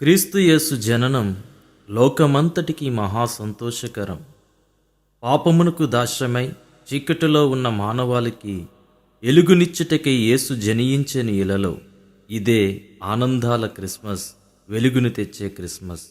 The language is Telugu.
క్రీస్తుయేసు జననం లోకమంతటికి మహా సంతోషకరం పాపమునకు దాశ్రమై చీకటిలో ఉన్న మానవాళికి ఎలుగునిచ్చుటకై యేసు జనియించని ఇలలో ఇదే ఆనందాల క్రిస్మస్ వెలుగును తెచ్చే క్రిస్మస్.